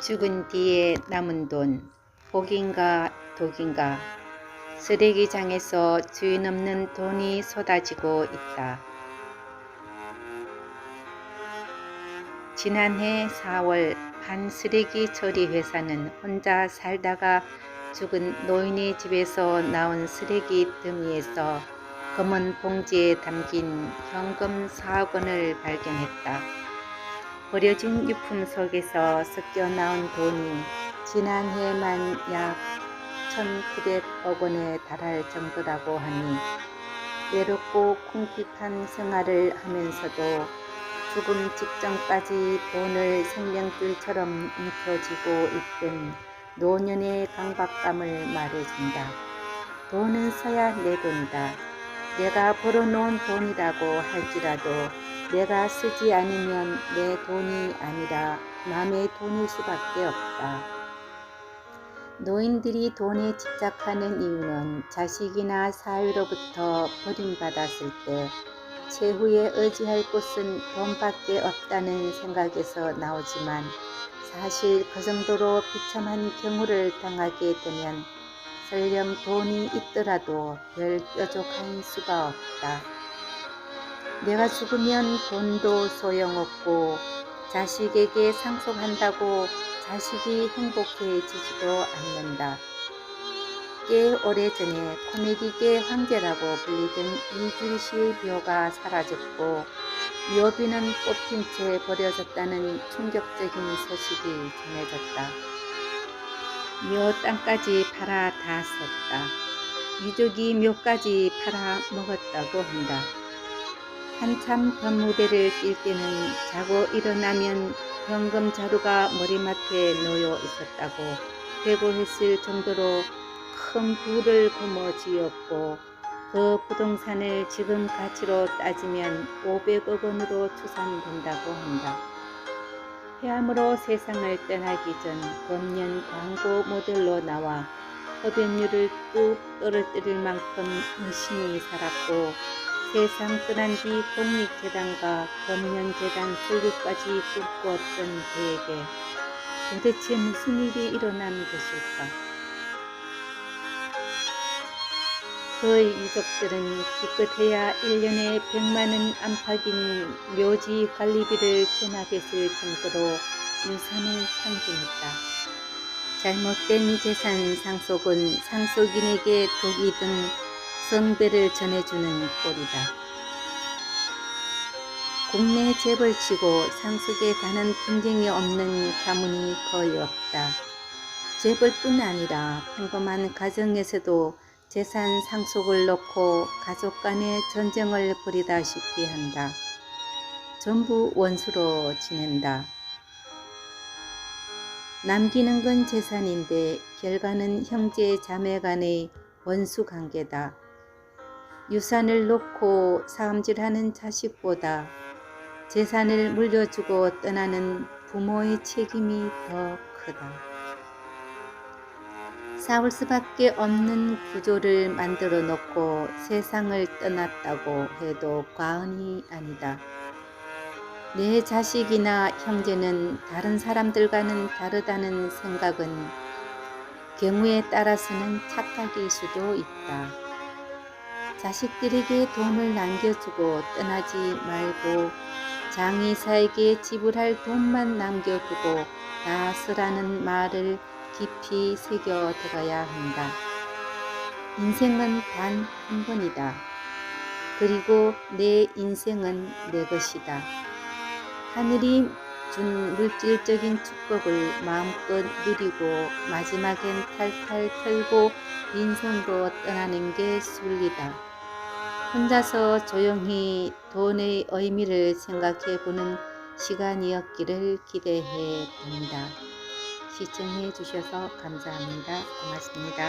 죽은 뒤에 남은 돈, 복인가 독인가, 쓰레기장에서 주인 없는 돈이 쏟아지고 있다. 지난해 4월 한 쓰레기 처리 회사는 혼자 살다가 죽은 노인의 집에서 나온 쓰레기 더미에서 검은 봉지에 담긴 현금 4억 원을 발견했다. 버려진 유품 속에서 섞여 나온 돈이 지난해만 약 1,900억 원에 달할 정도라고 하니 외롭고 쿵핍한 생활을 하면서도 죽음 직전까지 돈을 생명줄처럼 움켜쥐고 있던 노년의 강박감을 말해준다. 돈은 써야 내 돈이다. 내가 벌어놓은 돈이라고 할지라도 내가 쓰지 않으면 내 돈이 아니라 남의 돈일 수밖에 없다. 노인들이 돈에 집착하는 이유는 자식이나 사회로부터 버림받았을 때 최후에 의지할 곳은 돈밖에 없다는 생각에서 나오지만 사실 그 정도로 비참한 경우를 당하게 되면 설령 돈이 있더라도 별 뾰족한 수가 없다. 내가 죽으면 돈도 소용없고 자식에게 상속한다고 자식이 행복해지지도 않는다. 꽤 오래전에 코미디계 황제라고 불리던 씨의 묘가 사라졌고 묘비는 뽑힌 채 버려졌다는 충격적인 소식이 전해졌다. 묘 땅까지 팔아 다 썼다. 유족이 묘까지 팔아 먹었다고 한다. 한참 밤무대를 뛸 때는 자고 일어나면 현금 자루가 머리맡에 놓여 있었다고 회고했을 정도로 큰 부를 거머쥐었고 그 부동산을 지금 가치로 따지면 500억 원으로 추산된다고 한다. 폐암으로 세상을 떠나기 전 금년 광고 모델로 나와 흡연율을 뚝 떨어뜨릴 만큼 열심히 살았고 세상 떠난 뒤 공익재단과 금년재단 설립까지 꿈꾸었던 그에게 도대체 무슨 일이 일어난 것일까? 그의 유족들은 기껏해야 1년에 100만원 안팎인 묘지 관리비를 전합했을 정도로 유산을 탕진했다. 잘못된 재산 상속은 상속인에게 독이 든 성배를 전해주는 꼴이다. 국내 재벌 치고 상속에 관한 분쟁이 없는 가문이 거의 없다. 재벌뿐 아니라 평범한 가정에서도 재산 상속을 놓고 가족 간의 전쟁을 벌이다시피 한다. 전부 원수로 지낸다. 남기는 건 재산인데 결과는 형제 자매 간의 원수 관계다. 유산을 놓고 사음질하는 자식보다 재산을 물려주고 떠나는 부모의 책임이 더 크다. 싸울 수밖에 없는 구조를 만들어 놓고 세상을 떠났다고 해도 과언이 아니다. 내 자식이나 형제는 다른 사람들과는 다르다는 생각은 경우에 따라서는 착각일 수도 있다. 자식들에게 돈을 남겨주고 떠나지 말고 장의사에게 지불할 돈만 남겨두고 다 쓰라는 말을 깊이 새겨 들어야 한다. 인생은 단 한 번이다. 그리고 내 인생은 내 것이다. 하늘이 준 물질적인 축복을 마음껏 누리고 마지막엔 탈탈 털고 빈손으로 떠나는 게 순리다. 혼자서 조용히 돈의 의미를 생각해 보는 시간이었기를 기대해 봅니다. 시청해 주셔서 감사합니다. 고맙습니다.